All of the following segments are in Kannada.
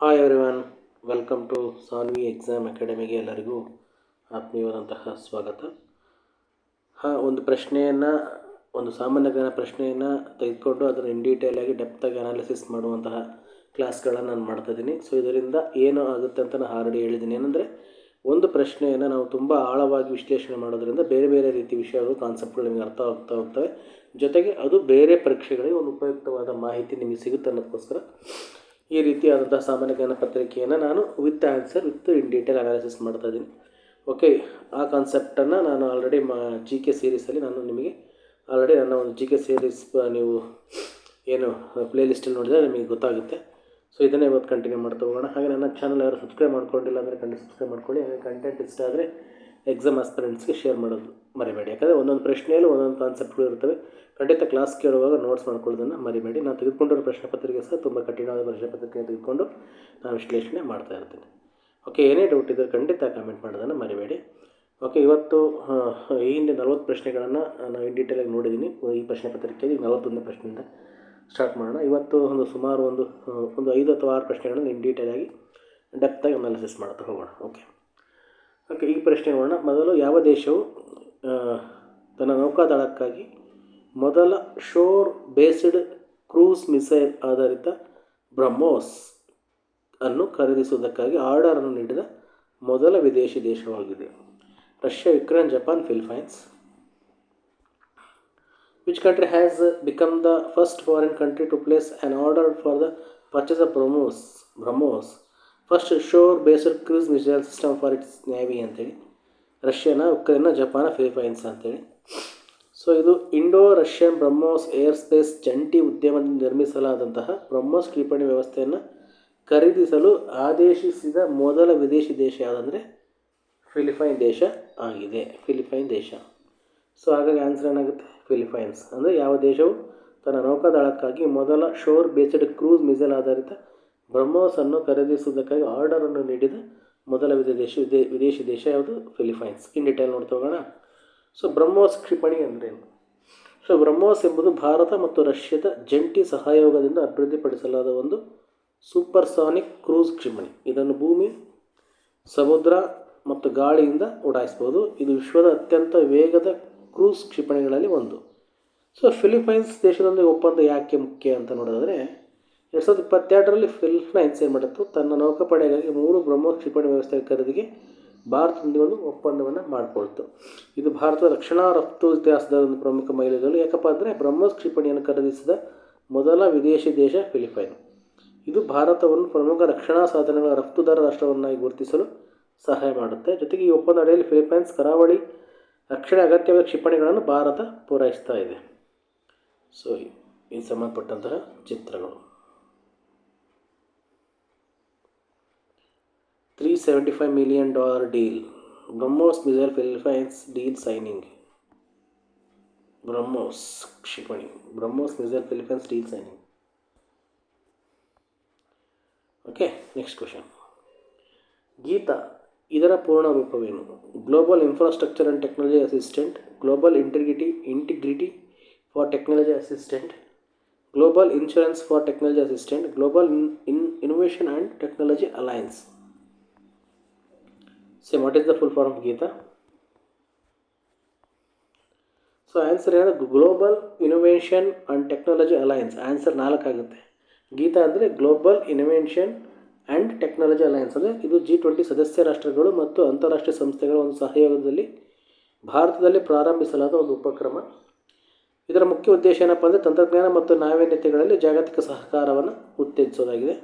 Hi everyone welcome to Sanvi exam ಅಕಾಡೆಮಿಗೆ ಎಲ್ಲರಿಗೂ ಆತ್ಮೀಯವಾದಂತಹ ಸ್ವಾಗತ. ಹಾಂ, ಒಂದು ಪ್ರಶ್ನೆಯನ್ನು, ಒಂದು ಸಾಮಾನ್ಯ ಜ್ಞಾನ ಪ್ರಶ್ನೆಯನ್ನು ತೆಗೆದುಕೊಂಡು ಅದನ್ನು ಇನ್ ಡೀಟೇಲ್ ಆಗಿ ಡೆಪ್ತಾಗಿ ಅನಾಲಿಸಿಸ್ ಮಾಡುವಂತಹ ಕ್ಲಾಸ್ಗಳನ್ನು ನಾನು ಮಾಡ್ತಾಯಿದ್ದೀನಿ ಸೊ ಇದರಿಂದ ಏನು ಆಗುತ್ತೆ ಅಂತ ನಾನು ಆಲ್ರೆಡಿ ಹೇಳಿದ್ದೀನಿ. ಏನಂದರೆ, ಒಂದು ಪ್ರಶ್ನೆಯನ್ನು ನಾವು ತುಂಬ ಆಳವಾಗಿ ವಿಶ್ಲೇಷಣೆ ಮಾಡೋದ್ರಿಂದ ಬೇರೆ ಬೇರೆ ರೀತಿ ವಿಷಯಗಳು ಕಾನ್ಸೆಪ್ಟ್ಗಳು ನಿಮಗೆ ಅರ್ಥ ಆಗ್ತಾ ಹೋಗ್ತವೆ. ಜೊತೆಗೆ ಅದು ಬೇರೆ ಪರೀಕ್ಷೆಗಳಿಗೆ ಒಂದು ಉಪಯುಕ್ತವಾದ ಮಾಹಿತಿ ನಿಮಗೆ ಸಿಗುತ್ತೆ ಅನ್ನೋದಕ್ಕೋಸ್ಕರ ಈ ರೀತಿಯಾದಂಥ ಸಾಮಾನ್ಯ ಜ್ಞಾನ ಪತ್ರಿಕೆಯನ್ನು ನಾನು with answer with in detail analysis ಮಾಡ್ತಾ ಇದ್ದೀನಿ. ಓಕೆ ಆ ಕಾನ್ಸೆಪ್ಟನ್ನು ನಾನು ಆಲ್ರೆಡಿ ಮಾ ಜಿ ಕೆ ಸೀರೀಸಲ್ಲಿ ನಾನು ನಿಮಗೆ ಆಲ್ರೆಡಿ ನನ್ನ ಒಂದು ಜಿ ಕೆ ಸೀರೀಸ್ ನೀವು ಏನು ಪ್ಲೇ ಲಿಸ್ಟಲ್ಲಿ ನೋಡಿದರೆ ನಿಮಗೆ ಗೊತ್ತಾಗುತ್ತೆ. ಸೊ ಇದನ್ನೇ ಇವತ್ತು ಕಂಟಿನ್ಯೂ ಮಾಡ್ತಾ ಹೋಗೋಣ. ಹಾಗೆ ನನ್ನ ಚಾನಲ್ ಯಾರು ಸಬ್ಸ್ಕ್ರೈಬ್ ಮಾಡ್ಕೊಂಡಿಲ್ಲ ಅಂದರೆ ಖಂಡಿತ ಸಬ್ಸ್ಕ್ರೈಬ್ ಮಾಡ್ಕೊಳ್ಳಿ. ಹಾಗೆ ಕಂಟೆಂಟ್ ಇಷ್ಟ ಆದರೆ ಎಕ್ಸಾಮ್ ಆಸ್ಪಿರೆಂಟ್ಸ್ಗೆ ಶೇರ್ ಮಾಡೋದು ಮರಿಬೇಡಿ. ಯಾಕಂದರೆ ಒಂದೊಂದು ಪ್ರಶ್ನೆಯಲ್ಲೂ ಒಂದೊಂದು ಕಾನ್ಸೆಪ್ಟ್ಗಳು ಇರ್ತವೆ. ಖಂಡಿತ ಕ್ಲಾಸ್ ಕೇಳುವಾಗ ನೋಟ್ಸ್ ಮಾಡ್ಕೊಳ್ಳೋದನ್ನು ಮರಿಬೇಡಿ. ನಾನು ತೆಗೆದುಕೊಂಡಿರೋ ಪ್ರಶ್ನೆ ಪತ್ರಿಕೆ ಸಹ ತುಂಬ ಕಠಿಣವಾದ ಪ್ರಶ್ನೆ ಪತ್ರಿಕೆ ತೆಗೆದುಕೊಂಡು ನಾನು ವಿಶ್ಲೇಷಣೆ ಮಾಡ್ತಾ ಇರ್ತೀನಿ. ಓಕೆ ಏನೇ ಡೌಟ್ ಇದ್ದರೆ ಖಂಡಿತ ಕಾಮೆಂಟ್ ಮಾಡೋದನ್ನು ಮರಿಬೇಡಿ. ಓಕೆ ಇವತ್ತು ಈ ಹಿಂದೆ ನಲವತ್ತು ಪ್ರಶ್ನೆಗಳನ್ನು ನಾನು ಇನ್ ಡೀಟೇಲಾಗಿ ನೋಡಿದ್ದೀನಿ ಈ ಪ್ರಶ್ನೆ ಪತ್ರಿಕೆಯಲ್ಲಿ ನಲವತ್ತೊಂದನೇ ಪ್ರಶ್ನೆಯಿಂದ ಸ್ಟಾರ್ಟ್ ಮಾಡೋಣ. ಇವತ್ತು ಒಂದು ಸುಮಾರು ಒಂದು ಒಂದು ಐದು ಅಥವಾ ಆರು ಪ್ರಶ್ನೆಗಳನ್ನು ಇನ್ ಡೀಟೇಲಾಗಿ ಡೆಪ್ತಾಗಿ ಅನಾಲಿಸಿಸ್ ಮಾಡ್ತಾ ಹೋಗೋಣ. ಓಕೆ ಓಕೆ ಈ ಪ್ರಶ್ನೆ ನೋಡೋಣ ಮೊದಲು ಯಾವ ದೇಶವು ತನ್ನ ನೌಕಾದಳಕ್ಕಾಗಿ ಮೊದಲ ಶೋರ್ ಬೇಸ್ಡ್ ಕ್ರೂಸ್ ಮಿಸೈಲ್ ಆಧಾರಿತ ಬ್ರಹ್ಮೋಸ್ ಅನ್ನು ಖರೀದಿಸುವುದಕ್ಕಾಗಿ ಆರ್ಡರನ್ನು ನೀಡಿದ ಮೊದಲ ವಿದೇಶಿ ದೇಶವಾಗಿದೆ. Russia Ukraine Japan Philippines. Which country has become the first foreign country to place an order for the purchase of BrahMos BrahMos, BrahMos shore based cruise missile system for its navy ಅಂತೇಳಿ. ರಷ್ಯಾನ ಉಕ್ರೇನ ಜಪಾನ ಫಿಲಿಪೈನ್ಸ್ ಅಂತೇಳಿ. ಸೊ ಇದು Indo Russian BrahMos aerospace ಜಂಟಿ ಉದ್ಯಮದಿಂದ ನಿರ್ಮಿಸಲಾದಂತಹ ಬ್ರಹ್ಮೋಸ್ ಕ್ಷಿಪಣಿ ವ್ಯವಸ್ಥೆಯನ್ನು ಖರೀದಿಸಲು ಆದೇಶಿಸಿದ ಮೊದಲ ವಿದೇಶಿ ದೇಶ ಯಾವುದಂದರೆ ಫಿಲಿಪೈನ್ ದೇಶ ಆಗಿದೆ. ಫಿಲಿಪೈನ್ ದೇಶ. ಸೊ ಹಾಗಾಗಿ ಆನ್ಸರ್ ಏನಾಗುತ್ತೆ? ಫಿಲಿಪೈನ್ಸ್ ಅಂದರೆ ಯಾವ ದೇಶವು ತನ್ನ ನೌಕಾದಳಕ್ಕಾಗಿ ಮೊದಲ ಶೋರ್ ಬೇಸ್ಡ್ ಕ್ರೂಸ್ ಮಿಸೈಲ್ ಆಧಾರಿತ ಬ್ರಹ್ಮೋಸ್ ಅನ್ನು ಖರೀದಿಸುವುದಕ್ಕಾಗಿ ಆರ್ಡರನ್ನು ನೀಡಿದ ಮೊದಲ ವಿದೇಶ ವಿದೇ, ವಿದೇಶಿ ದೇಶ ಯಾವುದು? ಫಿಲಿಪೈನ್ಸ್ ಇನ್ ಡೀಟೇಲ್ ನೋಡ್ತಾ ಹೋಗೋಣ. ಸೊ ಬ್ರಹ್ಮೋಸ್ ಕ್ಷಿಪಣಿ ಅಂದ್ರೇನು? ಸೊ ಬ್ರಹ್ಮೋಸ್ ಎಂಬುದು ಭಾರತ ಮತ್ತು ರಷ್ಯಾದ ಜಂಟಿ ಸಹಯೋಗದಿಂದ ಅಭಿವೃದ್ಧಿಪಡಿಸಲಾದ ಒಂದು ಸೂಪರ್ಸಾನಿಕ್ ಕ್ರೂಸ್ ಕ್ಷಿಪಣಿ. ಇದನ್ನು ಭೂಮಿ, ಸಮುದ್ರ ಮತ್ತು ಗಾಳಿಯಿಂದ ಉಡಾಯಿಸ್ಬೋದು ಇದು ವಿಶ್ವದ ಅತ್ಯಂತ ವೇಗದ ಕ್ರೂಸ್ ಕ್ಷಿಪಣಿಗಳಲ್ಲಿ ಒಂದು. ಸೊ ಫಿಲಿಪೈನ್ಸ್ ದೇಶದೊಂದಿಗೆ ಒಪ್ಪಂದ ಯಾಕೆ ಮುಖ್ಯ ಅಂತ ನೋಡೋದಾದರೆ ಎರಡು ಸಾವಿರದ ಇಪ್ಪತ್ತೆರಡರಲ್ಲಿ ಫಿಲಿಪೈನ್ಸ್ ಏನು ಮಾಡಿತ್ತು? ತನ್ನ ನೌಕಾಪಡೆಗಾಗಿ ಮೂರು ಬ್ರಹ್ಮೋಸ್ ಕ್ಷಿಪಣಿ ವ್ಯವಸ್ಥೆ ಖರೀದಿಗೆ ಭಾರತದೊಂದಿಗೆ ಒಂದು ಒಪ್ಪಂದವನ್ನು ಮಾಡಿಕೊಳ್ತು. ಇದು ಭಾರತದ ರಕ್ಷಣಾ ರಫ್ತು ಇತಿಹಾಸದ ಒಂದು ಪ್ರಮುಖ ಮೈಲಿಗಲ್ಲು. ಯಾಕಪ್ಪ ಅಂದರೆ ಬ್ರಹ್ಮೋಸ್ ಕ್ಷಿಪಣಿಯನ್ನು ಖರೀದಿಸಿದ ಮೊದಲ ವಿದೇಶಿ ದೇಶ ಫಿಲಿಪೈನ್. ಇದು ಭಾರತವನ್ನು ಪ್ರಮುಖ ರಕ್ಷಣಾ ಸಾಧನಗಳ ರಫ್ತುದಾರ ರಾಷ್ಟ್ರವನ್ನಾಗಿ ಗುರುತಿಸಲು ಸಹಾಯ ಮಾಡುತ್ತೆ. ಜೊತೆಗೆ ಈ ಒಪ್ಪಂದ ಅಡಿಯಲ್ಲಿ ಫಿಲಿಪೈನ್ಸ್ ಕರಾವಳಿ ರಕ್ಷಣೆ ಅಗತ್ಯವಾದ ಕ್ಷಿಪಣಿಗಳನ್ನು ಭಾರತ ಪೂರೈಸ್ತಾ ಇದೆ. ಸೊ ಈ ಸಂಬಂಧಪಟ್ಟಂತಹ ಚಿತ್ರಗಳು. Three seventy five million dollar deal BrahMos missile Philippines deal signing BrahMos ಕ್ಷಿಪಣಿ BrahMos missile Philippines deal signing okay next question GITA ಇದರ ಪೂರ್ಣ ರೂಪವೇನು global infrastructure and technology assistant global integrity integrity for technology assistant global insurance for technology assistant global in innovation and technology alliance say what is the full form GITA so answer ಏನಂದ್ರೆ global innovation and technology alliance answer ನಾಲ್ಕಾಗುತ್ತೆ GITA ಅಂದರೆ global innovation and technology alliance ಅಂದರೆ ಇದು ಜಿ ಟ್ವೆಂಟಿ ಸದಸ್ಯ ರಾಷ್ಟ್ರಗಳು ಮತ್ತು ಅಂತಾರಾಷ್ಟ್ರೀಯ ಸಂಸ್ಥೆಗಳ ಒಂದು ಸಹಯೋಗದಲ್ಲಿ ಭಾರತದಲ್ಲಿ ಪ್ರಾರಂಭಿಸಲಾದ ಒಂದು ಉಪಕ್ರಮ. ಇದರ ಮುಖ್ಯ ಉದ್ದೇಶ ಏನಪ್ಪ ಅಂದರೆ ತಂತ್ರಜ್ಞಾನ ಮತ್ತು ನಾವೀನ್ಯತೆಗಳಲ್ಲಿ ಜಾಗತಿಕ ಸಹಕಾರವನ್ನು ಉತ್ತೇಜಿಸೋದಾಗಿದೆ.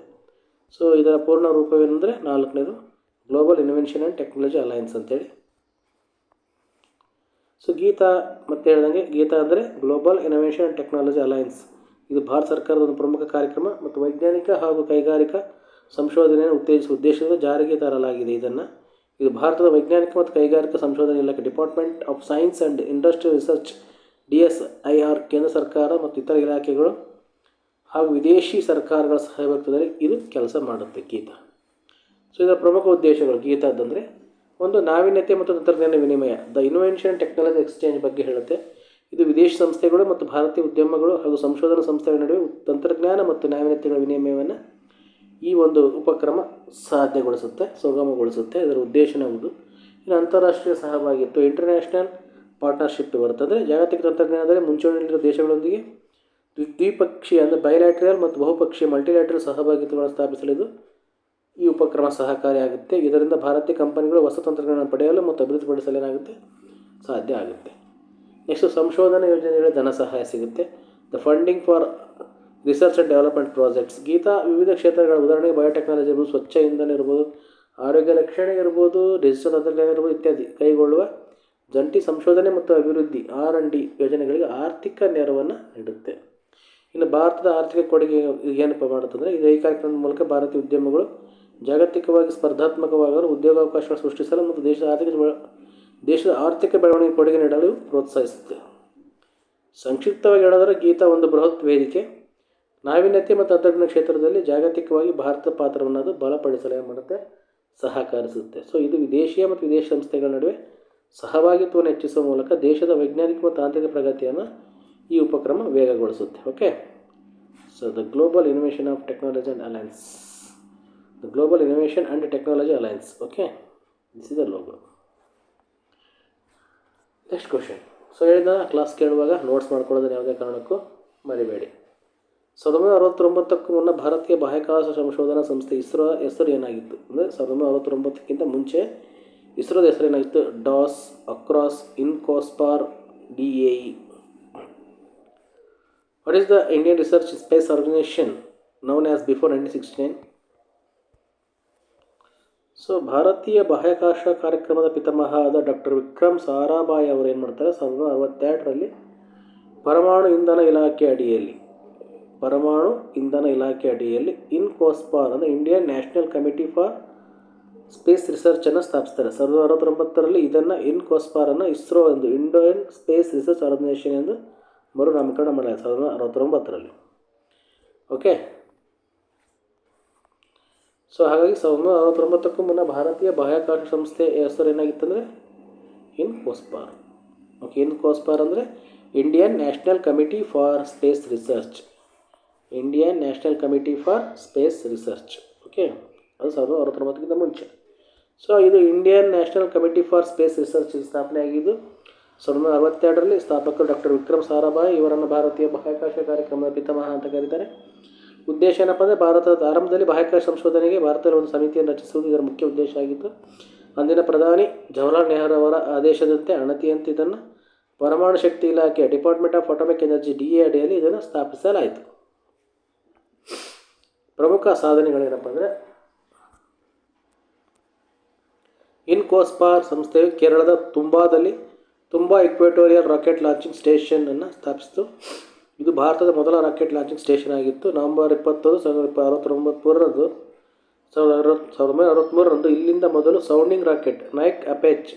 ಸೊ ಇದರ ಪೂರ್ಣ ರೂಪವೇನೆಂದರೆ ನಾಲ್ಕನೇದು global invention and technology alliance ಅಂತೇಳಿ. ಸೊ ಗೀತಾ ಮತ್ತೆ ಹೇಳ್ದಂಗೆ, ಗೀತಾ ಅಂದರೆ global innovation and technology alliance ಇದು ಭಾರತ ಸರ್ಕಾರದ ಒಂದು ಪ್ರಮುಖ ಕಾರ್ಯಕ್ರಮ ಮತ್ತು ವೈಜ್ಞಾನಿಕ ಹಾಗೂ ಕೈಗಾರಿಕಾ ಸಂಶೋಧನೆಯನ್ನು ಉತ್ತೇಜಿಸುವ ಉದ್ದೇಶದಿಂದ ಜಾರಿಗೆ ತರಲಾಗಿದೆ ಇದನ್ನು. ಇದು ಭಾರತದ ವೈಜ್ಞಾನಿಕ ಮತ್ತು ಕೈಗಾರಿಕಾ ಸಂಶೋಧನೆ ಇಲಾಖೆ department of science and industrial research D S I R ಕೇಂದ್ರ ಸರ್ಕಾರ ಮತ್ತು ಇತರ ಇಲಾಖೆಗಳು ಹಾಗೂ ವಿದೇಶಿ ಸರ್ಕಾರಗಳ ಸಹಭಾಗಿತ್ವದಲ್ಲಿ ಇದು ಕೆಲಸ ಮಾಡುತ್ತೆ, ಗೀತಾ. ಸೊ ಇದರ ಪ್ರಮುಖ ಉದ್ದೇಶಗಳು ಗೀತಾದ್ದಂದರೆ ಒಂದು ನಾವೀನ್ಯತೆ ಮತ್ತು ತಂತ್ರಜ್ಞಾನ ವಿನಿಮಯ. ದ ಇನ್ವೆನ್ಷನ್ ಟೆಕ್ನಾಲಜಿ ಎಕ್ಸ್ಚೇಂಜ್ ಬಗ್ಗೆ ಹೇಳುತ್ತೆ. ಇದು ವಿದೇಶಿ ಸಂಸ್ಥೆಗಳು ಮತ್ತು ಭಾರತೀಯ ಉದ್ಯಮಗಳು ಹಾಗೂ ಸಂಶೋಧನಾ ಸಂಸ್ಥೆಗಳ ನಡುವೆ ತಂತ್ರಜ್ಞಾನ ಮತ್ತು ನಾವೀನ್ಯತೆಗಳ ವಿನಿಮಯವನ್ನು ಈ ಒಂದು ಉಪಕ್ರಮ ಸಾಧ್ಯಗೊಳಿಸುತ್ತೆ, ಸುಗಮಗೊಳಿಸುತ್ತೆ. ಇದರ ಉದ್ದೇಶ ನಮ್ಮದು ಇನ್ನು ಅಂತಾರಾಷ್ಟ್ರೀಯ ಸಹಭಾಗಿತ್ವ ಇಂಟರ್ನ್ಯಾಷನಲ್ ಪಾರ್ಟ್ನರ್ಶಿಪ್ ಬರುತ್ತದೆ ಜಾಗತಿಕ ತಂತ್ರಜ್ಞಾನದಲ್ಲಿ ಮುಂಚೂಣಿಯಲ್ಲಿರುವ ದೇಶಗಳೊಂದಿಗೆ ದ್ವಿ- ದ್ವಿಪಕ್ಷೀಯ ಅಂದರೆ ಬೈಲ್ಯಾಟ್ರಿಯಲ್ ಮತ್ತು ಬಹುಪಕ್ಷೀಯ ಮಲ್ಟಿಲ್ಯಾಟ್ರಲ್ ಸಹಭಾಗಿತ್ವಗಳನ್ನು ಸ್ಥಾಪಿಸಲಿದ್ದು ಈ ಉಪಕ್ರಮ ಸಹಕಾರಿಯಾಗುತ್ತೆ ಇದರಿಂದ ಭಾರತೀಯ ಕಂಪನಿಗಳು ಹೊಸ ತಂತ್ರಜ್ಞಾನ ಪಡೆಯಲು ಮತ್ತು ಅಭಿವೃದ್ಧಿಪಡಿಸಲು ಏನಾಗುತ್ತೆ? ಸಾಧ್ಯ ಆಗುತ್ತೆ. ನೆಕ್ಸ್ಟ್ ಸಂಶೋಧನಾ ಯೋಜನೆಗಳಿಗೆ ಧನ ಸಹಾಯ ಸಿಗುತ್ತೆ. The funding for research and development projects GITA, ವಿವಿಧ ಕ್ಷೇತ್ರಗಳ ಉದಾಹರಣೆಗೆ ಬಯೋಟೆಕ್ನಾಲಜಿ ಇರ್ಬೋದು, ಸ್ವಚ್ಛ ಇಂಧನ ಇರ್ಬೋದು, ಆರೋಗ್ಯ ರಕ್ಷಣೆ ಇರ್ಬೋದು ಡಿಜಿಟಲ್ ತಂತ್ರಜ್ಞಾನ ಇರ್ಬೋದು ಇತ್ಯಾದಿ ಕೈಗೊಳ್ಳುವ ಜಂಟಿ ಸಂಶೋಧನೆ ಮತ್ತು ಅಭಿವೃದ್ಧಿ ಆರ್ ಆ್ಯಂಡ್ ಡಿ ಯೋಜನೆಗಳಿಗೆ ಆರ್ಥಿಕ ನೆರವನ್ನು ನೀಡುತ್ತೆ. ಇನ್ನು ಭಾರತದ ಆರ್ಥಿಕ ಕೊಡುಗೆ ಏನಪ್ಪ ಮಾಡುತ್ತಂದರೆ ಇದು ಈ ಕಾರ್ಯಕ್ರಮದ ಮೂಲಕ ಭಾರತೀಯ ಉದ್ಯಮಗಳು ಜಾಗತಿಕವಾಗಿ ಸ್ಪರ್ಧಾತ್ಮಕವಾಗಲು ಉದ್ಯೋಗಾವಕಾಶಗಳು ಸೃಷ್ಟಿಸಲು ಮತ್ತು ದೇಶದ ಆರ್ಥಿಕ ದೇಶದ ಆರ್ಥಿಕ ಬೆಳವಣಿಗೆ ಕೊಡುಗೆ ನೀಡಲು ಪ್ರೋತ್ಸಾಹಿಸುತ್ತೆ. ಸಂಕ್ಷಿಪ್ತವಾಗಿ ಹೇಳಿದ್ರೆ ಗೀತಾ ಒಂದು ಬೃಹತ್ ವೇದಿಕೆ. ನಾವೀನ್ಯತೆ ಮತ್ತು ತಂತ್ರಜ್ಞಾನ ಕ್ಷೇತ್ರದಲ್ಲಿ ಜಾಗತಿಕವಾಗಿ ಭಾರತದ ಪಾತ್ರವನ್ನು ಅದು ಬಲಪಡಿಸಲು ಮಾಡುತ್ತೆ? ಸಹಕರಿಸುತ್ತೆ. ಸೊ ಇದು ವಿದೇಶೀಯ ಮತ್ತು ವಿದೇಶಿ ಸಂಸ್ಥೆಗಳ ನಡುವೆ ಸಹಭಾಗಿತ್ವವನ್ನು ಹೆಚ್ಚಿಸುವ ಮೂಲಕ ದೇಶದ ವೈಜ್ಞಾನಿಕ ಮತ್ತು ತಾಂತ್ರಿಕ ಪ್ರಗತಿಯನ್ನು ಈ ಉಪಕ್ರಮ ವೇಗಗೊಳಿಸುತ್ತೆ. Okay so the global innovation of technology and alliance the global Innovation and technology Alliance. Okay this is the logo next question so ಹೇಳಿದ ಕ್ಲಾಸ್ ಕೇಳುವಾಗ ನೋಟ್ಸ್ ಮಾಡ್ಕೊಳ್ಳೋದನ್ನು ಯಾವುದೇ ಕಾರಣಕ್ಕೂ ಮರಿಬೇಡಿ. ಸಾವಿರದ ಒಂಬೈನೂರ ಅರವತ್ತೊಂಬತ್ತಕ್ಕೂ ಮುನ್ನ ಭಾರತೀಯ ಬಾಹ್ಯಾಕಾಶ ಸಂಶೋಧನಾ ಸಂಸ್ಥೆ ಇಸ್ರೋ ಹೆಸರು ಏನಾಗಿತ್ತು? ಅಂದರೆ ಸಾವಿರದ ಒಂಬೈನೂರ ಅರವತ್ತೊಂಬತ್ತಕ್ಕಿಂತ ಮುಂಚೆ ಇಸ್ರೋದ ಹೆಸರು ಏನಾಗಿತ್ತು? DOS, across, INCOSPAR, D A E. What is the Indian research space organisation known as before nineteen sixty nine so ಭಾರತೀಯ ಬಾಹ್ಯಾಕಾಶ ಕಾರ್ಯಕ್ರಮದ ಪಿತಾಮಹ ಆದ ಡಾಕ್ಟರ್ ವಿಕ್ರಮ್ ಸಾರಾಭಾಯಿ ಅವರು ಏನು ಮಾಡ್ತಾರೆ? ಸಾವಿರದ ಅರವತ್ತೆರಡರಲ್ಲಿ ಪರಮಾಣು ಇಂಧನ ಇಲಾಖೆ ಅಡಿಯಲ್ಲಿ, ಪರಮಾಣು ಇಂಧನ ಇಲಾಖೆ ಅಡಿಯಲ್ಲಿ ಇನ್ಕೋಸ್ಪಾರ್ ಅಂದರೆ Indian national committee for space ರಿಸರ್ಚನ್ನು ಸ್ಥಾಪಿಸ್ತಾರೆ. ಸಾವಿರದ ಅರವತ್ತೊಂಬತ್ತರಲ್ಲಿ ಇದನ್ನು ಇನ್ಕೋಸ್ಪಾರನ್ನು ಇಸ್ರೋ ಎಂದು ಇಂಡಿಯನ್ ಸ್ಪೇಸ್ ರಿಸರ್ಚ್ ಆರ್ಗನೈಸೇಷನ್ ಎಂದು ಮರುನಾಮಕರಣ ಮಾಡಲಾಗಿದೆ. ಸಾವಿರದ ಅರವತ್ತೊಂಬತ್ತರಲ್ಲಿ ಓಕೆ ಸೊ ಹಾಗಾಗಿ ಸಾವಿರದ ಒಂಬೈನೂರ ಅರವತ್ತೊಂಬತ್ತಕ್ಕೂ ಮುನ್ನ ಭಾರತೀಯ ಬಾಹ್ಯಾಕಾಶ ಸಂಸ್ಥೆ ಹೆಸರು ಏನಾಗಿತ್ತಂದರೆ? ಇನ್ ಕೋಸ್ಪಾರ್ ಓಕೆ ಇನ್ ಕೋಸ್ಪಾರ್ ಅಂದರೆ Indian national committee for space research Indian national committee for space research okay ಅದು ಸಾವಿರದ ಅರವತ್ತೊಂಬತ್ತಕ್ಕಿಂತ ಮುಂಚೆ. ಸೊ ಇದು Indian national committee for space research ಸ್ಥಾಪನೆ ಆಗಿದ್ದು, ಸಾವಿರದ ಒಂಬೈನೂರ ಅರವತ್ತೆರಡರಲ್ಲಿ ಸ್ಥಾಪಕರು ಡಾಕ್ಟರ್ ವಿಕ್ರಮ್ ಸಾರಾಭಾಯಿ ಇವರನ್ನು ಭಾರತೀಯ ಬಾಹ್ಯಾಕಾಶ ಕಾರ್ಯಕ್ರಮದ ಪಿತಾಮಹ ಅಂತ ಕರೀತಾರೆ. ಉದ್ದೇಶ ಏನಪ್ಪ ಅಂದರೆ ಭಾರತದ ಆರಂಭದಲ್ಲಿ ಬಾಹ್ಯಾಕಾಶ ಸಂಶೋಧನೆಗೆ ಭಾರತದಲ್ಲಿ ಒಂದು ಸಮಿತಿಯನ್ನು ರಚಿಸುವುದು ಇದರ ಮುಖ್ಯ ಉದ್ದೇಶ ಆಗಿತ್ತು. ಅಂದಿನ ಪ್ರಧಾನಿ ಜವಾಹರಲಾಲ್ ನೆಹರು ಅವರ ಆದೇಶದಂತೆ ಅಣತಿಯಂತೆ ಇದನ್ನು ಪರಮಾಣು ಶಕ್ತಿ ಇಲಾಖೆ department of atomic energy D A ಅಡಿಯಲ್ಲಿ ಇದನ್ನು ಸ್ಥಾಪಿಸಲಾಯಿತು. ಪ್ರಮುಖ ಸಾಧನೆಗಳೇನಪ್ಪ ಅಂದರೆ ಇನ್ಕೋಸ್ಪಾರ್ ಸಂಸ್ಥೆಯು ಕೇರಳದ ತುಂಬಾದಲ್ಲಿ ತುಂಬಾ ಇಕ್ವೇಟೋರಿಯಲ್ ರಾಕೆಟ್ ಲಾಂಚಿಂಗ್ ಸ್ಟೇಷನನ್ನು ಸ್ಥಾಪಿಸಿತು. ಇದು ಭಾರತದ ಮೊದಲ ರಾಕೆಟ್ ಲಾಂಚಿಂಗ್ ಸ್ಟೇಷನ್ ಆಗಿತ್ತು. ನವೆಂಬರ್ ಇಪ್ಪತ್ತೊಂದು ಸಾವಿರದ ಅರವತ್ತೊಂಬತ್ತರಂದು ಸಾವಿರದ ಅರವತ್ತು ಸಾವಿರದ ಒಂಬೈನೂರ ಅರವತ್ತ್ಮೂರರಂದು ಇಲ್ಲಿಂದ ಮೊದಲು ಸೌಂಡಿಂಗ್ ರಾಕೆಟ್ ನೈಕ್ ಅಪೆಚ್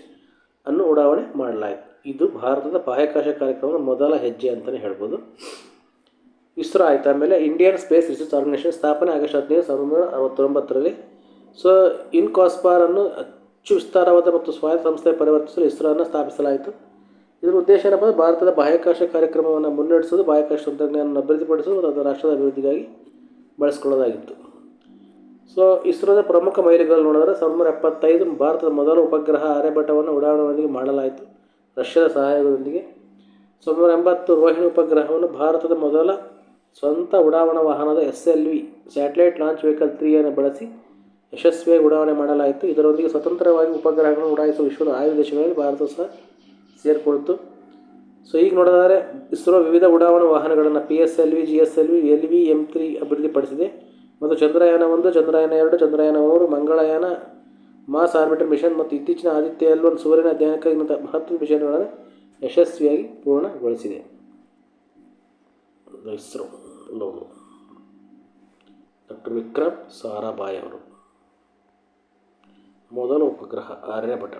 ಅನ್ನು ಉಡಾವಣೆ ಮಾಡಲಾಯಿತು. ಇದು ಭಾರತದ ಬಾಹ್ಯಾಕಾಶ ಕಾರ್ಯಕ್ರಮದ ಮೊದಲ ಹೆಜ್ಜೆ ಅಂತಲೇ ಹೇಳ್ಬೋದು. ಇಸ್ರೋ ಆಯಿತು. ಆಮೇಲೆ ಇಂಡಿಯನ್ ಸ್ಪೇಸ್ ರಿಸರ್ಚ್ ಆರ್ಗನೈಸೇಷನ್ ಸ್ಥಾಪನೆ ಆಗಸ್ಟ್ ಹದಿನೈದು ಸಾವಿರದ ಒಂಬೈನೂರ ಅರವತ್ತೊಂಬತ್ತರಲ್ಲಿ ಸೊ ಇನ್ಕಾಸ್ಪಾರನ್ನು ಹೆಚ್ಚು ವಿಸ್ತಾರವಾದ ಮತ್ತು ಸ್ವಾಯತ್ತ ಸಂಸ್ಥೆ ಪರಿವರ್ತಿಸಲು ಇಸ್ರೋವನ್ನು ಸ್ಥಾಪಿಸಲಾಯಿತು. ಇದರ ಉದ್ದೇಶ ಏನಪ್ಪ ಭಾರತದ ಬಾಹ್ಯಾಕಾಶ ಕಾರ್ಯಕ್ರಮವನ್ನು ಮುನ್ನಡೆಸೋದು, ಬಾಹ್ಯಾಕಾಶ ತಂತ್ರಜ್ಞಾನವನ್ನು ಅಭಿವೃದ್ಧಿಪಡಿಸೋದು ಮತ್ತು ರಾಷ್ಟ್ರದ ಅಭಿವೃದ್ಧಿಗಾಗಿ ಬಳಸ್ಕೊಳ್ಳೋದಾಗಿತ್ತು. ಸೊ ಇಸ್ರೋದ ಪ್ರಮುಖ ಮೈಲಿಗಲ್ಲು ನೋಡಿದ್ರೆ ಸಾವಿರದ ಎಪ್ಪತ್ತೈದು ಭಾರತದ ಮೊದಲ ಉಪಗ್ರಹ ಆರ್ಯಭಟವನ್ನು ಉಡಾವಣೆಯೊಂದಿಗೆ ಮಾಡಲಾಯಿತು. ರಷ್ಯಾದ ಸಹಾಯದೊಂದಿಗೆ ಸಾವಿರದ ಎಂಬತ್ತು ರೋಹಿಣಿ ಉಪಗ್ರಹವನ್ನು ಭಾರತದ ಮೊದಲ ಸ್ವಂತ ಉಡಾವಣಾ ವಾಹನದ S L V satellite launch vehicle ತ್ರೀಯನ್ನು ಬಳಸಿ ಯಶಸ್ವಿಯಾಗಿ ಉಡಾವಣೆ ಮಾಡಲಾಯಿತು. ಇದರೊಂದಿಗೆ ಸ್ವತಂತ್ರವಾಗಿ ಉಪಗ್ರಹಗಳನ್ನು ಉಡಾಯಿಸುವ ವಿಶ್ವದ ಆರು ದೇಶಗಳಲ್ಲಿ ಭಾರತ ಸಹ ಸೇರಿಕೊಳ್ತು. ಸೊ ಈಗ ನೋಡೋದಾದರೆ ಇಸ್ರೋ ವಿವಿಧ ಉಡಾವಣಾ ವಾಹನಗಳನ್ನು P S L V G S L V L V M three ಅಭಿವೃದ್ಧಿಪಡಿಸಿದೆ. ಮತ್ತು ಚಂದ್ರಯಾನ ಒಂದು, ಚಂದ್ರಯಾನ ಎರಡು, ಚಂದ್ರಯಾನ ಮೂರು, ಮಂಗಳಯಾನ ಮಾಸ್ ಆರ್ಬಿಟರ್ ಮಿಷನ್ ಮತ್ತು ಇತ್ತೀಚಿನ ಆದಿತ್ಯ ಎಲ್ ಒಂದು ಸೂರ್ಯನ ಅಧ್ಯಯನಕ್ಕಾಗಿ ಮಹತ್ವದ ಮಿಷನ್ಗಳನ್ನು ಯಶಸ್ವಿಯಾಗಿ ಪೂರ್ಣಗೊಳಿಸಿದೆ. ಇಸ್ರೋ ಡಾಕ್ಟರ್ ವಿಕ್ರಮ್ ಸಾರಾಭಾಯ್ ಅವರು. ಮೊದಲ ಉಪಗ್ರಹ ಆರ್ಯಭಟ.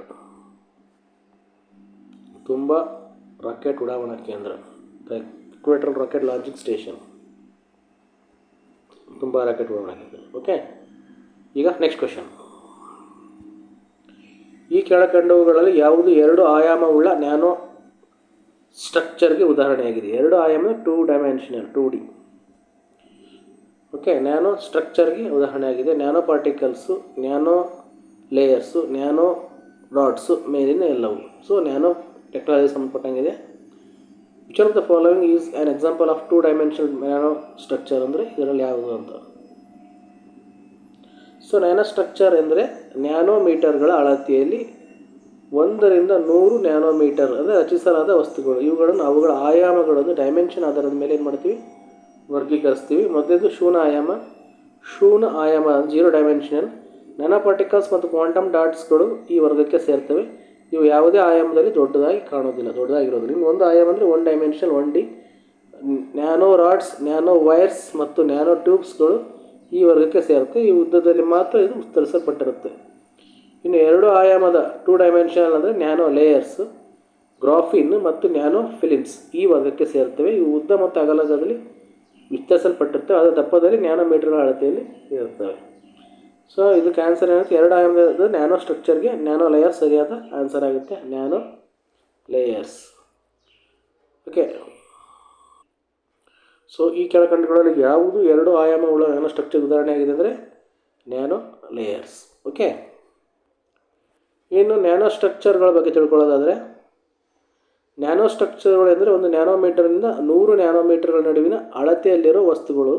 ತುಂಬ ರಾಕೆಟ್ ಉಡಾವಣಾ ಕೇಂದ್ರ. Equator rocket launching station Thumba rocket ಉಡಾವಣಾ ಕೇಂದ್ರ. ಓಕೆ ಈಗ ನೆಕ್ಸ್ಟ್ ಕ್ವೆಶನ್ ಈ ಕೆಳಕಂಡವುಗಳಲ್ಲಿ ಯಾವುದು ಎರಡು ಆಯಾಮವುಳ್ಳ ನ್ಯಾನೋ ಸ್ಟ್ರಕ್ಚರ್ಗೆ ಉದಾಹರಣೆಯಾಗಿದೆ. ಎರಡು ಆಯಾಮ two dimensional two D okay nano ಸ್ಟ್ರಕ್ಚರ್ಗೆ ಉದಾಹರಣೆ ಆಗಿದೆ nano particles nano layers nano rods ಮೇಲಿನ ಎಲ್ಲವು. So nano technology ಸಂಬಂಧಪಟ್ಟಂಗಿದೆ. Which of the following is an example of two dimensional nano structure ಅಂದರೆ ಇದರಲ್ಲಿ ಯಾವುದು ಅಂತ. ಸೊ ನ್ಯಾನೋ ಸ್ಟ್ರಕ್ಚರ್ ಎಂದರೆ ನ್ಯಾನೋಮೀಟರ್ಗಳ ಅಳತೆಯಲ್ಲಿ ಒಂದರಿಂದ ನೂರು ನ್ಯಾನೋಮೀಟರ್ ಅಂದರೆ ರಚಿಸಲಾದ ವಸ್ತುಗಳು. ಇವುಗಳನ್ನು ಅವುಗಳ ಆಯಾಮಗಳನ್ನು ಡೈಮೆನ್ಷನ್ ಆಧಾರದ ಮೇಲೆ ಏನು ಮಾಡ್ತೀವಿ? ವರ್ಗೀಕರಿಸ್ತೀವಿ. ಮೊದಲೇದು ಶೂನ ಆಯಾಮ. ಶೂನ ಆಯಾಮ ಜೀರೋ ಡೈಮೆನ್ಷನಲ್ ನ್ಯಾನೋ ಪಾರ್ಟಿಕಲ್ಸ್ ಮತ್ತು ಕ್ವಾಂಟಮ್ ಡಾಟ್ಸ್ಗಳು ಈ ವರ್ಗಕ್ಕೆ ಸೇರ್ತವೆ. ಇವು ಯಾವುದೇ ಆಯಾಮದಲ್ಲಿ ದೊಡ್ಡದಾಗಿ ಕಾಣೋದಿಲ್ಲ, ದೊಡ್ಡದಾಗಿರೋದು. ಒಂದು ಆಯಾಮ ಅಂದರೆ one dimension one D nano rods, nano wires ಮತ್ತು ನ್ಯಾನೋ ಟ್ಯೂಬ್ಸ್ಗಳು ಈ ವರ್ಗಕ್ಕೆ ಸೇರುತ್ತೆ. ಈ ಉದ್ದದಲ್ಲಿ ಮಾತ್ರ ಇದು ವಿಸ್ತರಿಸಲ್ಪಟ್ಟಿರುತ್ತೆ ಇನ್ನು ಎರಡು ಆಯಾಮದ ಟೂ ಡೈಮೆನ್ಷನಲ್ ಅಂದರೆ ನ್ಯಾನೋ ಲೇಯರ್ಸ್, ಗ್ರಾಫಿನ್ ಮತ್ತು ನ್ಯಾನೋ ಫಿಲಿಮ್ಸ್ ಈ ವರ್ಗಕ್ಕೆ ಸೇರುತ್ತವೆ. ಇವು ಉದ್ದ ಮತ್ತು ಅಗಲದಲ್ಲಿ ವಿಸ್ತರಿಸಲ್ಪಟ್ಟಿರ್ತವೆ. ಅದರ ದಪ್ಪದಲ್ಲಿ ನ್ಯಾನೋಮೀಟರ್ಗಳ ಅಳತೆಯಲ್ಲಿ ಇರುತ್ತವೆ ಸೊ ಇದಕ್ಕೆ ಆನ್ಸರ್ ಏನಾಗುತ್ತೆ ಎರಡು ಆಯಾಮದ ನ್ಯಾನೋ ಸ್ಟ್ರಕ್ಚರ್ಗೆ ನ್ಯಾನೋ ಲೇಯರ್ಸ್ ಸರಿಯಾದ ಆನ್ಸರ್ ಆಗುತ್ತೆ. ನ್ಯಾನೋ ಲೇಯರ್ಸ್ ಓಕೆ ಸೊ ಈ ಕೆಳಕಂಡಗಳಲ್ಲಿ ಯಾವುದು? ಎರಡು ಆಯಾಮಗಳ ನ್ಯಾನೋ ಸ್ಟ್ರಕ್ಚರ್ ಉದಾಹರಣೆ ಆಗಿದೆ ಅಂದರೆ ನ್ಯಾನೋ ಲೇಯರ್ಸ್ ಓಕೆ ಇನ್ನು ನ್ಯಾನೋ ಸ್ಟ್ರಕ್ಚರ್ಗಳ ಬಗ್ಗೆ ತಿಳ್ಕೊಳ್ಳೋದಾದರೆ, ನ್ಯಾನೋ ಸ್ಟ್ರಕ್ಚರ್ಗಳು ಎಂದರೆ ಒಂದು ನ್ಯಾನೋಮೀಟರ್ನಿಂದ ನೂರು ನ್ಯಾನೋಮೀಟರ್ಗಳ ನಡುವಿನ ಅಳತೆಯಲ್ಲಿರೋ ವಸ್ತುಗಳು.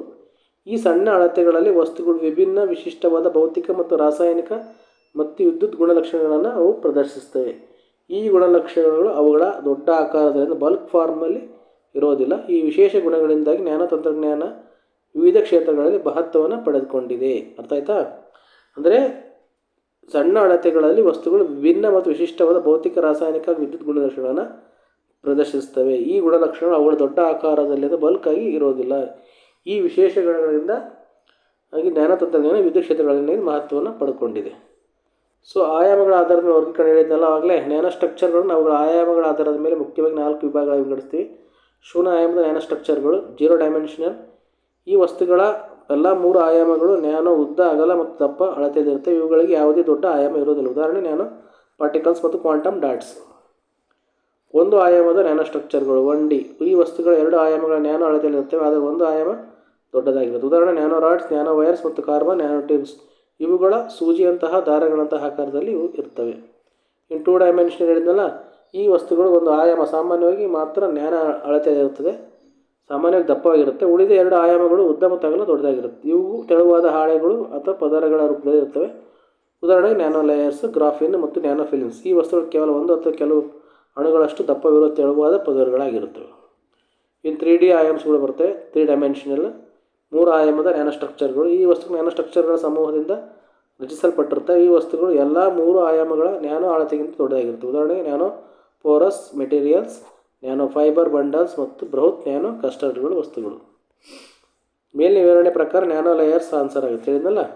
ಈ ಸಣ್ಣ ಅಳತೆಗಳಲ್ಲಿ ವಸ್ತುಗಳು ವಿಭಿನ್ನ ವಿಶಿಷ್ಟವಾದ ಭೌತಿಕ ಮತ್ತು ರಾಸಾಯನಿಕ ಮತ್ತು ವಿದ್ಯುತ್ ಗುಣಲಕ್ಷಣಗಳನ್ನು ಅವು ಪ್ರದರ್ಶಿಸ್ತವೆ ಈ ಗುಣಲಕ್ಷಣಗಳು ಅವುಗಳ ದೊಡ್ಡ ಆಕಾರದಿಂದ ಬಲ್ಕ್ ಫಾರ್ಮಲ್ಲಿ ಇರೋದಿಲ್ಲ. ಈ ವಿಶೇಷ ಗುಣಗಳಿಂದಾಗಿ ಜ್ಞಾನ ತಂತ್ರಜ್ಞಾನ ವಿವಿಧ ಕ್ಷೇತ್ರಗಳಲ್ಲಿ ಮಹತ್ವವನ್ನು ಪಡೆದುಕೊಂಡಿದೆ. ಅರ್ಥ ಆಯ್ತಾ? ಅಂದರೆ ಸಣ್ಣ ಅಳತೆಗಳಲ್ಲಿ ವಸ್ತುಗಳು ವಿಭಿನ್ನ ಮತ್ತು ವಿಶಿಷ್ಟವಾದ ಭೌತಿಕ, ರಾಸಾಯನಿಕ, ವಿದ್ಯುತ್ ಗುಣಲಕ್ಷಣಗಳನ್ನು ಪ್ರದರ್ಶಿಸ್ತವೆ ಈ ಗುಣಲಕ್ಷಣಗಳು ಅವುಗಳ ದೊಡ್ಡ ಆಕಾರದಲ್ಲಿ ಬಲ್ಕಾಗಿ ಇರೋದಿಲ್ಲ. ಈ ವಿಶೇಷ ಗಣಗಳಿಂದ ಹಾಗೆ ಜ್ಞಾನ ತಂತ್ರಜ್ಞಾನ ವಿದ್ಯುತ್ ಕ್ಷೇತ್ರಗಳಲ್ಲಿ ಮಹತ್ವವನ್ನು ಪಡ್ಕೊಂಡಿದೆ. ಸೊ ಆಯಾಮಗಳ ಆಧಾರದ ಮೇಲೆ ವರ್ಗೀಕರಣ ಹೇಳಿದ್ನಲ್ಲ ಆಗಲೇ ನ್ಯಾನೋ ಸ್ಟ್ರಕ್ಚರ್ಗಳನ್ನು ಅವುಗಳ ಆಯಾಮಗಳ ಆಧಾರದ ಮೇಲೆ ಮುಖ್ಯವಾಗಿ ನಾಲ್ಕು ವಿಭಾಗಗಳಾಗಿ ವಿಂಗಡಿಸ್ತೀವಿ. ಶೂನ್ಯ ಆಯಾಮದ ನ್ಯಾನೋ ಸ್ಟ್ರಕ್ಚರ್ಗಳು ಜೀರೋ ಡೈಮೆನ್ಷನಲ್ ಈ ವಸ್ತುಗಳ ಎಲ್ಲ ಮೂರು ಆಯಾಮಗಳು ನ್ಯಾನೋ ಉದ್ದ, ಅಗಲ ಮತ್ತು ದಪ್ಪ ಅಳತೆಯಲ್ಲಿರುತ್ತೆ ಇವುಗಳಿಗೆ ಯಾವುದೇ ದೊಡ್ಡ ಆಯಾಮ ಇರೋದಿಲ್ಲ ಉದಾಹರಣೆ ನ್ಯಾನೋ ಪಾರ್ಟಿಕಲ್ಸ್ ಮತ್ತು ಕ್ವಾಂಟಮ್ ಡಾಟ್ಸ್ ಒಂದು ಆಯಾಮದ ನ್ಯಾನೋ ಸ್ಟ್ರಕ್ಚರ್ಗಳು ಒನ್ ಡಿ ಈ ವಸ್ತುಗಳ ಎರಡು ಆಯಾಮಗಳ ನ್ಯಾನೋ ಅಳತೆಯಲ್ಲಿರುತ್ತವೆ ಆದರೆ ಒಂದು ಆಯಾಮ ದೊಡ್ಡದಾಗಿರುತ್ತೆ ಉದಾಹರಣೆ ನ್ಯಾನೋ ರಾಡ್ಸ್, ನ್ಯಾನೋ ವೈರ್ಸ್ ಮತ್ತು ಕಾರ್ಬನ್, ನ್ಯಾನೋ ಇವುಗಳ ಸೂಜಿಯಂತಹ ದಾರಗಳಂತಹ ಆಕಾರದಲ್ಲಿ ಇವು ಇರ್ತವೆ ಇನ್ನು ಟೂ ಡೈಮೆನ್ಷನ್ ಹೇಳಿದ್ನಲ್ಲ, ಈ ವಸ್ತುಗಳು ಒಂದು ಆಯಾಮ. ಸಾಮಾನ್ಯವಾಗಿ ಮಾತ್ರ ನ್ಯಾನ ಅಳತೆಯಲ್ಲಿರುತ್ತದೆ ಸಾಮಾನ್ಯವಾಗಿ ದಪ್ಪವಾಗಿರುತ್ತೆ. ಉಳಿದ ಎರಡು ಆಯಾಮಗಳು ಉದ್ದ ಮತ್ತು ದೊಡ್ಡದಾಗಿರುತ್ತೆ. ಇವು ತೆಳುವಾದ ಹಾಳೆಗಳು ಅಥವಾ ಪದರಗಳ ರೂಪದಲ್ಲಿ ಇರ್ತವೆ ಉದಾಹರಣೆಗೆ ನ್ಯಾನೋ ಲೇಯರ್ಸ್, ಗ್ರಾಫಿನ್ ಮತ್ತು ನ್ಯಾನೋ ಫಿಲಿಮ್ಸ್ ಈ ವಸ್ತುಗಳು ಕೇವಲ ಒಂದು ಅಥವಾ ಕೆಲವು ಅಣುಗಳಷ್ಟು ದಪ್ಪವಿರುವ ತೆಳುವಾದ ಪದರಗಳಾಗಿರುತ್ತವೆ. ಇನ್ನು ತ್ರೀ ಡಿ ಆಯಾಮ್ಸ್ಗಳು ಬರ್ತವೆ. ತ್ರೀ ಡೈಮೆನ್ಷನಲ್ ಮೂರು ಆಯಾಮದ ನ್ಯಾನೋ ಸ್ಟ್ರಕ್ಚರ್ಗಳು. ಈ ವಸ್ತು ನ್ಯಾನೋ ಸ್ಟ್ರಕ್ಚರ್ಗಳ ಸಮೂಹದಿಂದ ರಚಿಸಲ್ಪಟ್ಟಿರ್ತವೆ ಈ ವಸ್ತುಗಳು ಎಲ್ಲ ಮೂರು ಆಯಾಮಗಳ ನ್ಯಾನೋ ಅಳತೆಗಿಂತ ದೊಡ್ಡದಾಗಿರುತ್ತೆ. ಉದಾಹರಣೆಗೆ nano porous materials, nano fibre bundles ಮತ್ತು ಬೃಹತ್ ನ್ಯಾನೋ ಕಸ್ಟರ್ಡ್ಗಳು ವಸ್ತುಗಳು. ಮೇಲಿನ ವಿವರಣೆ ಪ್ರಕಾರ ನ್ಯಾನೋ ಲೇಯರ್ಸ್ ಆನ್ಸರ್ ಆಗುತ್ತೆ. ಹೇಳಿದ್ನಲ್ಲ?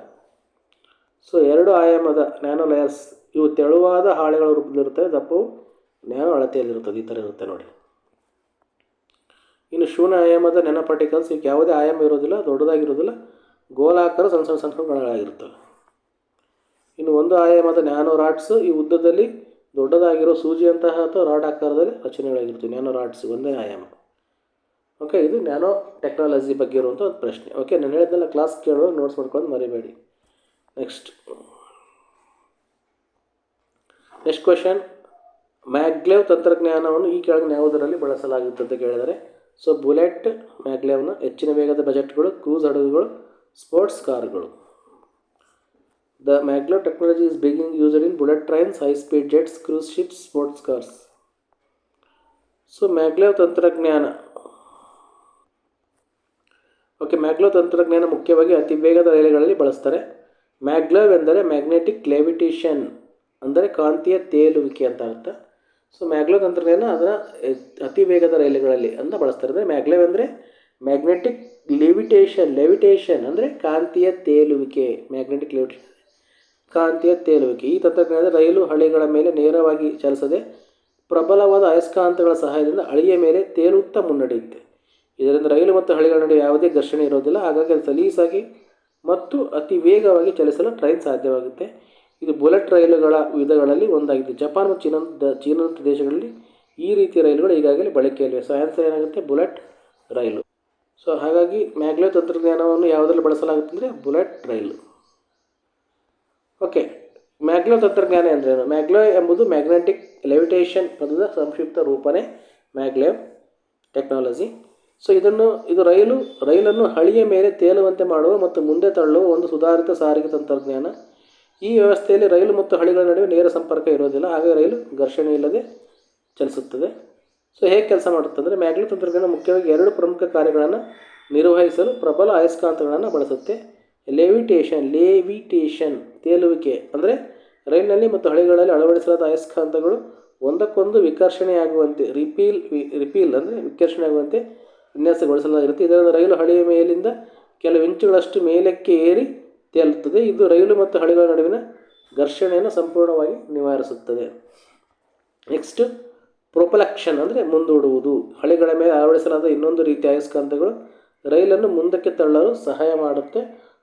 ಸೊ, ಎರಡು ಆಯಾಮದ ನ್ಯಾನೋ ಲೇಯರ್ಸ್ ಇವು ತೆಳುವಾದ ಹಾಳೆಗಳ ರೂಪದಲ್ಲಿರುತ್ತವೆ. ದಪ್ಪವು ನ್ಯಾನೋ ಅಳತೆಯಲ್ಲಿರುತ್ತದೆ. ಈ ಥರ ಇರುತ್ತೆ ನೋಡಿ. ಇನ್ನು ಶೂನ್ಯ ಆಯಾಮದ ನೆನಪಾರ್ಟಿಕಲ್ಸ್ ಪಾರ್ಟಿಕಲ್ಸ್ ಇವಕ್ಕೆ ಯಾವುದೇ ಆಯಾಮ ಇರೋದಿಲ್ಲ, ದೊಡ್ಡದಾಗಿರೋದಿಲ್ಲ, ಗೋಲಾಕಾರ ಸಣ್ಣ ಸಣ್ಣ ಸಣ್ಣ ಕಣಗಳಾಗಿರ್ತವೆ. ಇನ್ನು ಒಂದು ಆಯಾಮದ ನ್ಯಾನೋ ರಾಡ್ಸ್ ಈ ಉದ್ದದಲ್ಲಿ ದೊಡ್ಡದಾಗಿರೋ ಸೂಜಿಯಂತಹ ಅಥವಾ ರಾಡ್ ಆಕಾರದಲ್ಲಿ ರಚನೆಗಳಾಗಿರ್ತವೆ, ನ್ಯಾನೋ ರಾಟ್ಸ್ ಒಂದೇ ಆಯಾಮ. ಓಕೆ, ಇದು ನ್ಯಾನೋ ಟೆಕ್ನಾಲಜಿ ಬಗ್ಗೆ ಇರುವಂಥ ಒಂದು ಪ್ರಶ್ನೆ. ಓಕೆ, ನಾನು ಹೇಳಿದ್ದೆಲ್ಲ ಕ್ಲಾಸ್ ಕೇಳುವ ನೋಟ್ಸ್ ಮಾಡ್ಕೊಂಡು ಮರಿಬೇಡಿ. ನೆಕ್ಸ್ಟ್ ನೆಕ್ಸ್ಟ್ ಕ್ವೆಶನ್ ಮ್ಯಾಗ್ಲೇವ್ ತಂತ್ರಜ್ಞಾನವನ್ನು ಈ ಕೆಳಗಿನ ಯಾವುದರಲ್ಲಿ ಬಳಸಲಾಗುತ್ತದೆ ಕೇಳಿದರೆ ಸೊ ಬುಲೆಟ್ ಮ್ಯಾಗ್ಲೇವ್ನ ಹೆಚ್ಚಿನ ವೇಗದ ಬಜೆಟ್ಗಳು ಕ್ರೂಸ್ ಹಡಗುಗಳು ಸ್ಪೋರ್ಟ್ಸ್ ಕಾರ್ಗಳು the maglev technology is being used in bullet trains high speed jets cruise ships sports cars so maglev ತಂತ್ರಜ್ಞಾನ ಓಕೆ ಮ್ಯಾಗ್ಲೋ ತಂತ್ರಜ್ಞಾನ ಮುಖ್ಯವಾಗಿ ಅತಿ ವೇಗದ ರೈಲುಗಳಲ್ಲಿ ಬಳಸ್ತಾರೆ ಮ್ಯಾಗ್ಲೋವ್ ಎಂದರೆ ಮ್ಯಾಗ್ನೆಟಿಕ್ ಲೆವಿಟೇಷನ್ ಅಂದರೆ ಕಾಂತೀಯ ತೇಲುವಿಕೆ ಅಂತ ಅರ್ಥ ಸೊ ಮ್ಯಾಗ್ಲೊ ತಂತ್ರಜ್ಞಾನ ಅದರ ಅತಿ ವೇಗದ ರೈಲುಗಳಲ್ಲಿ ಅಂತ ಬಳಸ್ತಾರೆ. ಅಂದರೆ ಮ್ಯಾಗ್ಲೇವ್ ಅಂದರೆ ಮ್ಯಾಗ್ನೆಟಿಕ್ ಲೆವಿಟೇಷನ್ ಲೆವಿಟೇಷನ್ ಅಂದರೆ ಕಾಂತೀಯ ತೇಲುವಿಕೆ ಮ್ಯಾಗ್ನೆಟಿಕ್ ಲೆವಿಟೇಷನ್ ಕಾಂತೀಯ ತೇಲುವಿಕೆ. ಈ ತಂತ್ರಜ್ಞಾನದ ರೈಲು ಹಳಿಗಳ ಮೇಲೆ ನೇರವಾಗಿ ಚಲಿಸದೆ ಪ್ರಬಲವಾದ ಅಯಸ್ಕಾಂತಗಳ ಸಹಾಯದಿಂದ ಹಳಿಯ ಮೇಲೆ ತೇಲುತ್ತಾ ಮುನ್ನಡೆಯುತ್ತೆ. ಇದರಿಂದ ರೈಲು ಮತ್ತು ಹಳಿಗಳ ನಡುವೆ ಯಾವುದೇ ಘರ್ಷಣೆ ಇರೋದಿಲ್ಲ. ಹಾಗಾಗಿ ಅದು ಸಲೀಸಾಗಿ ಮತ್ತು ಅತಿ ವೇಗವಾಗಿ ಚಲಿಸಲು ಟ್ರೈನ್ ಸಾಧ್ಯವಾಗುತ್ತೆ. ಇದು ಬುಲೆಟ್ ರೈಲುಗಳ ವಿಧಗಳಲ್ಲಿ ಒಂದಾಗಿದೆ. ಜಪಾನ್ ಮತ್ತು ಚೀನಾ ಚೀನಾದಂಥ ದೇಶಗಳಲ್ಲಿ ಈ ರೀತಿಯ ರೈಲುಗಳು ಈಗಾಗಲೇ ಬಳಕೆಯಲ್ಲಿವೆ ಸೊ ಆನ್ಸರ್ ಏನಾಗುತ್ತೆ? ಬುಲೆಟ್ ರೈಲು. ಸೊ, ಹಾಗಾಗಿ ಮ್ಯಾಗ್ಲೆವ್ ತಂತ್ರಜ್ಞಾನವನ್ನು ಯಾವುದರಲ್ಲಿ ಬಳಸಲಾಗುತ್ತೆ ಅಂದರೆ ಬುಲೆಟ್ ರೈಲು. ಓಕೆ, ಮ್ಯಾಗ್ಲೋ ತಂತ್ರಜ್ಞಾನ ಎಂದರೇನು ಮ್ಯಾಗ್ಲೋ ಎಂಬುದು ಮ್ಯಾಗ್ನೆಟಿಕ್ ಲೆವಿಟೇಷನ್ ಪದದ ಸಂಕ್ಷಿಪ್ತ ರೂಪನೇ ಮ್ಯಾಗ್ಲೇವ್ ಟೆಕ್ನಾಲಜಿ. ಸೊ, ಇದನ್ನು, ಇದು ರೈಲು, ರೈಲನ್ನು ಹಳಿಯ ಮೇಲೆ ತೇಲುವಂತೆ ಮಾಡುವ ಮತ್ತು ಮುಂದೆ ತಳ್ಳುವ ಒಂದು ಸುಧಾರಿತ ಸಾರಿಗೆ ತಂತ್ರಜ್ಞಾನ. ಈ ವ್ಯವಸ್ಥೆಯಲ್ಲಿ ರೈಲು ಮತ್ತು ಹಳಿಗಳ ನಡುವೆ ನೇರ ಸಂಪರ್ಕ ಇರೋದಿಲ್ಲ ಹಾಗೆ ರೈಲು ಘರ್ಷಣೆ ಇಲ್ಲದೆ ಚಲಿಸುತ್ತದೆ. ಸೊ ಹೇಗೆ ಕೆಲಸ ಮಾಡುತ್ತೆ ಅಂದರೆ ಮ್ಯಾಗ್ಲೆವ್ ತಂತ್ರಜ್ಞಾನ ಮುಖ್ಯವಾಗಿ ಎರಡು ಪ್ರಮುಖ ಕಾರ್ಯಗಳನ್ನು ನಿರ್ವಹಿಸಲು ಪ್ರಬಲ ಅಯಸ್ಕಾಂತಗಳನ್ನು ಬಳಸುತ್ತೆ. ಲೆವಿಟೇಷನ್ ಲೇವಿಟೇಷನ್ ತೇಲುವಿಕೆ ಅಂದರೆ ರೈಲಿನಲ್ಲಿ ಮತ್ತು ಹಳಿಗಳಲ್ಲಿ ಅಳವಡಿಸಲಾದ ಅಯಸ್ಕಾಂತಗಳು ಒಂದಕ್ಕೊಂದು ವಿಕರ್ಷಣೆಯಾಗುವಂತೆ ರಿಪೀಲ್ ರಿಪೀಲ್ ಅಂದರೆ ವಿಕರ್ಷಣೆಯಾಗುವಂತೆ ವಿನ್ಯಾಸಗೊಳಿಸಲಾಗಿರುತ್ತೆ. ಇದರಿಂದ ರೈಲು ಹಳಿಯ ಮೇಲಿಂದ ಕೆಲವು ಇಂಚುಗಳಷ್ಟು ಮೇಲಕ್ಕೆ ಏರಿ ತೇಲುತ್ತದೆ ಇದು ರೈಲು ಮತ್ತು ಹಳಿಗಳ ನಡುವಿನ ಘರ್ಷಣೆಯನ್ನು ಸಂಪೂರ್ಣವಾಗಿ ನಿವಾರಿಸುತ್ತದೆ. ನೆಕ್ಸ್ಟ್ ಪ್ರೊಪಲಕ್ಷನ್ ಅಂದರೆ ಮುಂದೂಡುವುದು. ಹಳಿಗಳ ಮೇಲೆ ಅಳವಡಿಸಲಾದ ಇನ್ನೊಂದು ರೀತಿಯ ಅಯಸ್ಕಾಂತಗಳು ರೈಲನ್ನು ಮುಂದಕ್ಕೆ ತಳ್ಳಲು ಸಹಾಯ ಮಾಡುತ್ತೆ.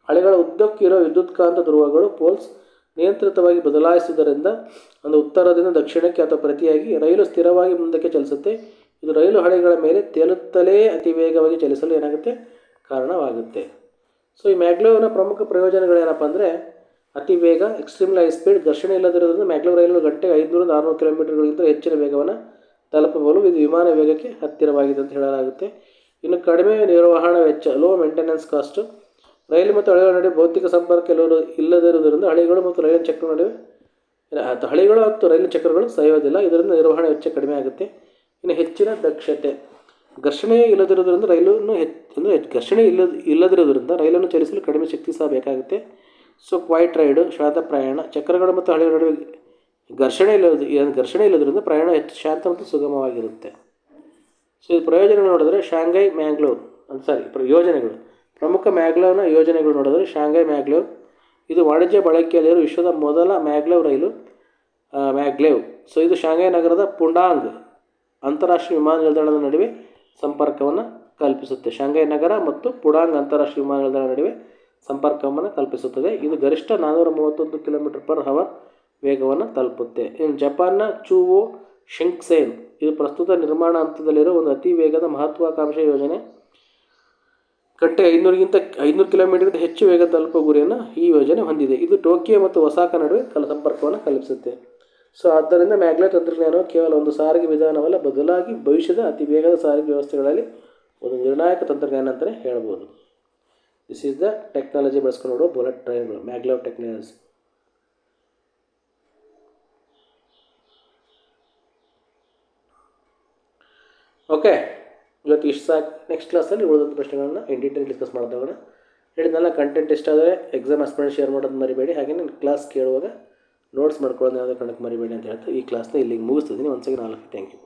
ಹಳಿಗಳ ಉದ್ದಕ್ಕಿರೋ ವಿದ್ಯುತ್ಕಾಂತ ಧ್ರುವಗಳು ಪೋಲ್ಸ್ ನಿಯಂತ್ರಿತವಾಗಿ ಬದಲಾಯಿಸುವುದರಿಂದ ಒಂದು ಉತ್ತರದಿಂದ ದಕ್ಷಿಣಕ್ಕೆ ಅಥವಾ ಪ್ರತಿಯಾಗಿ ರೈಲು ಸ್ಥಿರವಾಗಿ ಮುಂದಕ್ಕೆ ಚಲಿಸುತ್ತೆ. ಇದು ರೈಲು ಹಳಿಗಳ ಮೇಲೆ ತೇಲುತ್ತಲೇ ಅತಿ ವೇಗವಾಗಿ ಚಲಿಸಲು ಏನಾಗುತ್ತೆ? ಕಾರಣವಾಗುತ್ತೆ. ಸೊ ಈ ಮ್ಯಾಗ್ಲೋವ್ನ ಪ್ರಮುಖ ಪ್ರಯೋಜನಗಳೇನಪ್ಪ ಅಂದರೆ ಅತಿ ವೇಗ ಎಕ್ಸ್ಟ್ರೀಮ್ಲಿ ಲೈ ಸ್ಪೀಡ್ ಘರ್ಷಣೆ ಇಲ್ಲದಿರೋದ್ರಿಂದ ಮ್ಯಾಗ್ಲೋ ರೈಲು ಗಂಟೆಗೆ ಐದುನೂರಿಂದ ಆರುನೂರು ಕಿಲೋಮೀಟರ್ಗಳಿಗಿಂತ ಹೆಚ್ಚಿನ ವೇಗವನ್ನು ತಲುಪಬಹುದು. ಇದು ವಿಮಾನ ವೇಗಕ್ಕೆ ಹತ್ತಿರವಾಗಿದೆ ಅಂತ ಹೇಳಲಾಗುತ್ತೆ. ಇನ್ನು ಕಡಿಮೆ ನಿರ್ವಹಣಾ ವೆಚ್ಚ ಲೋ ಮೇಂಟೆನೆನ್ಸ್ ಕಾಸ್ಟು ರೈಲು ಮತ್ತು ಹಳಿಗಳ ನಡುವೆ ಭೌತಿಕ ಸಂಪರ್ಕ ಕೆಲವರು ಇಲ್ಲದಿರುವುದರಿಂದ ಹಳಿಗಳು ಮತ್ತು ರೈಲು ಚಕ್ರ ನಡುವೆ ಹಳಿಗಳು ಮತ್ತು ರೈಲು ಚಕ್ರಗಳು ಸಹಯೋದಿಲ್ಲ ಇದರಿಂದ ನಿರ್ವಹಣೆ ವೆಚ್ಚ ಕಡಿಮೆ ಆಗುತ್ತೆ. ಇನ್ನು ಹೆಚ್ಚಿನ ದಕ್ಷತೆ. ಘರ್ಷಣೆ ಇಲ್ಲದಿರೋದ್ರಿಂದ ರೈಲನ್ನು ಹೆಚ್, ಅಂದರೆ ಘರ್ಷಣೆ ಇಲ್ಲ ಇಲ್ಲದಿರೋದ್ರಿಂದ ರೈಲನ್ನು ಚಲಿಸಲು ಕಡಿಮೆ ಶಕ್ತಿ ಸಹ ಬೇಕಾಗುತ್ತೆ. ಸೊ, ಕ್ವೈಟ್ ರೈಡು, ಶಾಂತ ಪ್ರಯಾಣ ಚಕ್ರಗಳು ಮತ್ತು ಹಳೆಯ ನಡುವೆ ಘರ್ಷಣೆ ಇಲ್ಲದ ಘರ್ಷಣೆ ಇಲ್ಲದರಿಂದ ಪ್ರಯಾಣ ಹೆಚ್ಚು ಶಾಂತ ಮತ್ತು ಸುಗಮವಾಗಿರುತ್ತೆ. ಸೊ, ಇದು ಪ್ರಯೋಜನ ನೋಡಿದ್ರೆ ಶಾಂಘೈ, ಮ್ಯಾಂಗ್ಳೂರ್ ಸಾರಿ, ಪ್ರ, ಯೋಜನೆಗಳು. ಪ್ರಮುಖ ಮ್ಯಾಗ್ಲೋವ್ನ ಯೋಜನೆಗಳು ನೋಡಿದ್ರೆ ಶಾಂಘೈ ಮ್ಯಾಗ್ಲೋವ್ ಇದು ವಾಣಿಜ್ಯ ಬಳಕೆಯಲ್ಲಿರುವ ವಿಶ್ವದ ಮೊದಲ ಮ್ಯಾಗ್ಲೋವ್ ರೈಲು ಮ್ಯಾಗ್ಲೇವ್ ಸೊ, ಇದು ಶಾಂಘೈ ನಗರದ ಪುಂಡಾಂಗ್ ಅಂತಾರಾಷ್ಟ್ರೀಯ ವಿಮಾನ ನಿಲ್ದಾಣದ ನಡುವೆ ಸಂಪರ್ಕವನ್ನು ಕಲ್ಪಿಸುತ್ತೆ. ಶಾಂಘೈ ನಗರ ಮತ್ತು ಪುಡಾಂಗ್ ಅಂತಾರಾಷ್ಟ್ರೀಯ ವಿಮಾನ ನಿಲ್ದಾಣ ನಡುವೆ ಸಂಪರ್ಕವನ್ನು ಕಲ್ಪಿಸುತ್ತದೆ. ಇದು ಗರಿಷ್ಠ ನಾನ್ನೂರ ಮೂವತ್ತೊಂದು ಕಿಲೋಮೀಟರ್ ಪರ್ ಹವರ್ ವೇಗವನ್ನು ತಲುಪುತ್ತೆ. ಇನ್ನು ಜಪಾನ್ನ ಚೂವೋ ಶಿಂಕ್ಸೇನ್ ಇದು ಪ್ರಸ್ತುತ ನಿರ್ಮಾಣ ಹಂತದಲ್ಲಿರುವ ಒಂದು ಅತಿ ವೇಗದ ಮಹತ್ವಾಕಾಂಕ್ಷೆ ಯೋಜನೆ. ಗಂಟೆ ಐನೂರಿಗಿಂತ ಐನೂರು ಕಿಲೋಮೀಟರ್ಗಿಂತ ಹೆಚ್ಚು ವೇಗ ತಲುಪುವ ಗುರಿಯನ್ನು ಈ ಯೋಜನೆ ಹೊಂದಿದೆ. ಇದು ಟೋಕಿಯೋ ಮತ್ತು ಒಸಾಕ ನಡುವೆ ಕಲ ಸಂಪರ್ಕವನ್ನು ಕಲ್ಪಿಸುತ್ತೆ. ಸೊ ಆದ್ದರಿಂದ ಮ್ಯಾಗ್ನೆಟ್ ತಂತ್ರಜ್ಞಾನವು ಕೇವಲ ಒಂದು ಸಾರಿಗೆ ವಿಧಾನವಲ್ಲ, ಬದಲಾಗಿ ಭವಿಷ್ಯದ ಅತಿ ವೇಗದ ಸಾರಿಗೆ ವ್ಯವಸ್ಥೆಗಳಲ್ಲಿ ಒಂದು ನಿರ್ಣಾಯಕ ತಂತ್ರಜ್ಞಾನ ಅಂತಲೇ ಹೇಳ್ಬೋದು. ದಿಸ್ ಈಸ್ ದ ಟೆಕ್ನಾಲಜಿ ಬಳಸ್ಕೊಂಡು ನೋಡುವ ಬುಲೆಟ್ ಟ್ರೈನ್ಗಳು ಮ್ಯಾಗ್ಲೆವ್ ಟೆಕ್ನಾಲಜಿ ಓಕೆ ಇವತ್ತು ಇಷ್ಟು ಸಾಕು. ನೆಕ್ಸ್ಟ್ ಕ್ಲಾಸಲ್ಲಿ ಉಳಿದಂಥ ಪ್ರಶ್ನೆಗಳನ್ನ ಇನ್ ಡೀಟೇಲ್ ಡಿಸ್ಕಸ್ ಮಾಡಿದಾಗ ಹೇಳಿದ್ನಲ್ಲ ಕಂಟೆಂಟ್ ಇಷ್ಟ ಆದರೆ ಎಕ್ಸಾಮ್ ಆಸ್ಪಿರೆಂಟ್ ಶೇರ್ ಮಾಡೋದು ಮರಿಬೇಡಿ. ಹಾಗೆಯೇ ಕ್ಲಾಸ್ ಕೇಳುವಾಗ ನೋಟ್ಸ್ ಮಾಡ್ಕೊಳ್ಳೋದು ಯಾವುದೇ ಕಾರಣಕ್ಕೆ ಮರಿಬೇಡಿ ಅಂತ ಹೇಳ್ತಾ ಈ ಕ್ಲಾಸ್ನ ಇಲ್ಲಿಗೆ ಮುಗಿಸ್ತಿದ್ದೀನಿ ಒಂದು ಸೆಕೆಂಡ್ ನಾಲ್ಕು ಥ್ಯಾಂಕ್ ಯು